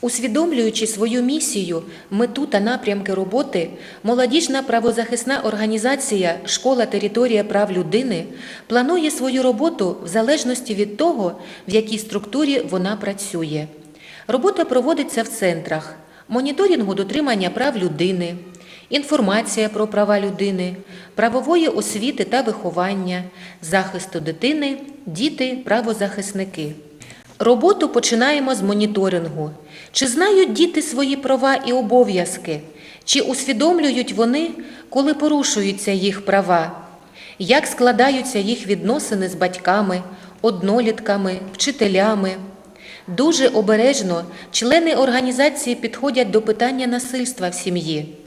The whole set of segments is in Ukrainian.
Усвідомлюючи свою місію, мету та напрямки роботи, молодіжна правозахисна організація Школа Територія прав людини планує свою роботу в залежності від того, в якій структурі вона працює. Робота проводиться в центрах моніторингу дотримання прав людини, інформація про права людини, правової освіти та виховання, захисту дитини, діти, правозахисники. Роботу починаємо з моніторингу. Чи знають діти свої права і обов'язки? Чи усвідомлюють вони, коли порушуються їх права? Як складаються їх відносини з батьками, однолітками, вчителями? Дуже обережно члени організації підходять до питання насильства в сім'ї.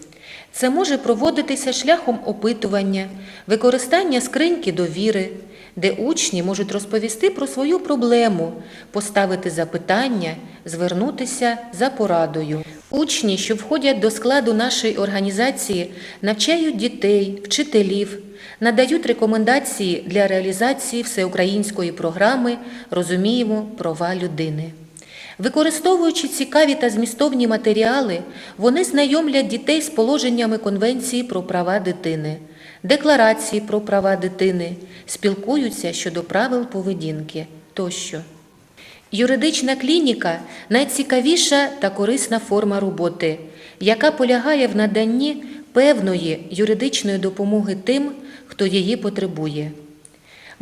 Це може проводитися шляхом опитування, використання скриньки довіри, де учні можуть розповісти про свою проблему, поставити запитання, звернутися за порадою. Учні, що входять до складу нашої організації, навчають дітей, вчителів, надають рекомендації для реалізації всеукраїнської програми Розуміємо права людини. Використовуючи цікаві та змістовні матеріали, вони знайомлять дітей з положеннями Конвенції про права дитини, декларації про права дитини, спілкуються щодо правил поведінки тощо. Юридична клініка найцікавіша та корисна форма роботи, яка полягає в наданні певної юридичної допомоги тим, хто її потребує.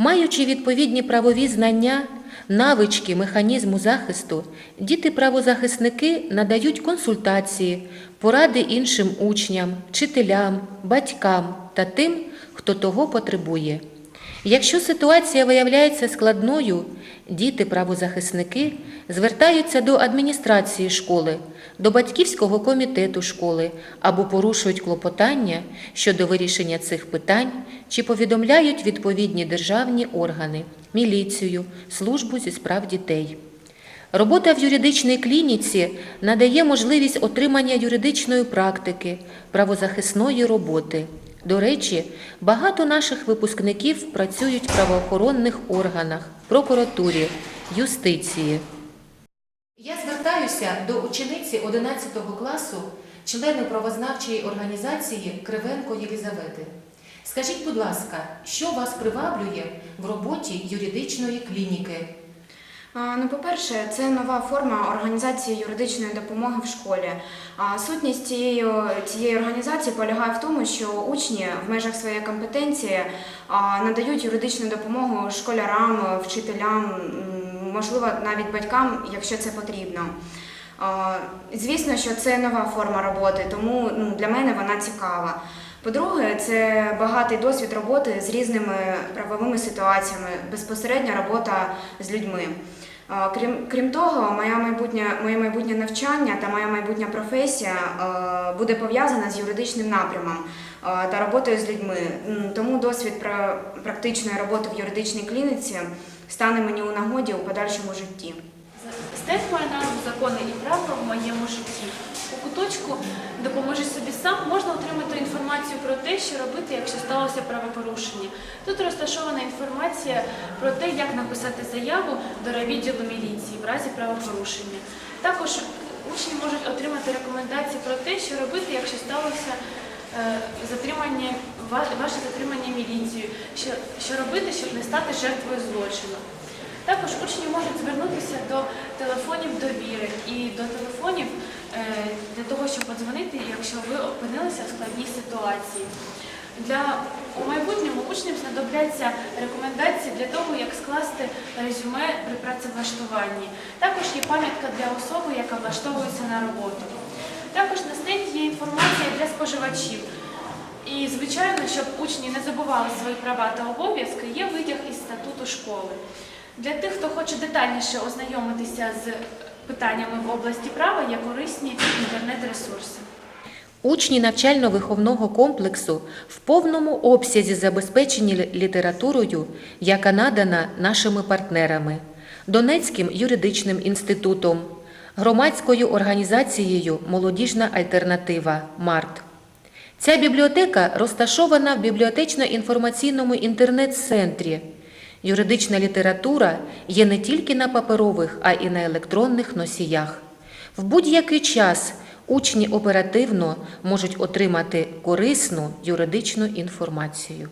Маючи відповідні правові знання, навички механізму захисту, діти-правозахисники надають консультації, поради іншим учням, вчителям, батькам та тим, хто того потребує. Якщо ситуація виявляється складною, діти-правозахисники звертаються до адміністрації школи, до батьківського комітету школи або порушують клопотання щодо вирішення цих питань чи повідомляють відповідні державні органи, міліцію, службу зі справ дітей. Робота в юридичній клініці надає можливість отримання юридичної практики, правозахисної роботи. До речі, багато наших випускників працюють в правоохоронних органах, прокуратурі, юстиції. Я звертаюся до учениці 11 класу, члени правознавчої організації Кривенко Єлізавети. Скажіть, будь ласка, що вас приваблює в роботі юридичної клініки? Ну, по-перше, це нова форма організації юридичної допомоги в школі. Сутність цієї, цієї організації полягає в тому, що учні в межах своєї компетенції надають юридичну допомогу школярам, вчителям, можливо, навіть батькам, якщо це потрібно. Звісно, що це нова форма роботи, тому ну, для мене вона цікава. По-друге, це багатий досвід роботи з різними правовими ситуаціями, безпосередня робота з людьми. Крім, крім того, моя майбутнє, моє майбутнє навчання та моя майбутня професія буде пов'язана з юридичним напрямом та роботою з людьми. Тому досвід практичної роботи в юридичній клініці стане мені у нагоді у подальшому житті. Має назву закони і правила в моєму житті. У куточку допоможи собі сам можна отримати інформацію про те, що робити, якщо сталося правопорушення. Тут розташована інформація про те, як написати заяву до райвідділу міліції в разі правопорушення. Також учні можуть отримати рекомендації про те, що робити, якщо сталося е, затримання, ваше затримання міліцією, що, що робити, щоб не стати жертвою злочину. Також учні можуть звернутися до телефонів довіри і до телефонів того, щоб подзвонити, якщо ви опинилися в складній ситуації. Для у майбутньому учням знадобляться рекомендації для того, як скласти резюме при працевлаштуванні. Також є пам'ятка для особи, яка влаштовується на роботу. Також на стенді є інформація для споживачів. І, звичайно, щоб учні не забували свої права та обов'язки, є витяг із статуту школи. Для тих, хто хоче детальніше ознайомитися з питаннями в області права, є корисні інтернет-ресурси. Учні навчально-виховного комплексу в повному обсязі забезпечені літературою, яка надана нашими партнерами Донецьким юридичним інститутом, громадською організацією Молодіжна альтернатива МАРТ. Ця бібліотека розташована в бібліотечно-інформаційному інтернет-центрі. Юридична література є не тільки на паперових, а й на електронних носіях. В будь-який час учні оперативно можуть отримати корисну юридичну інформацію.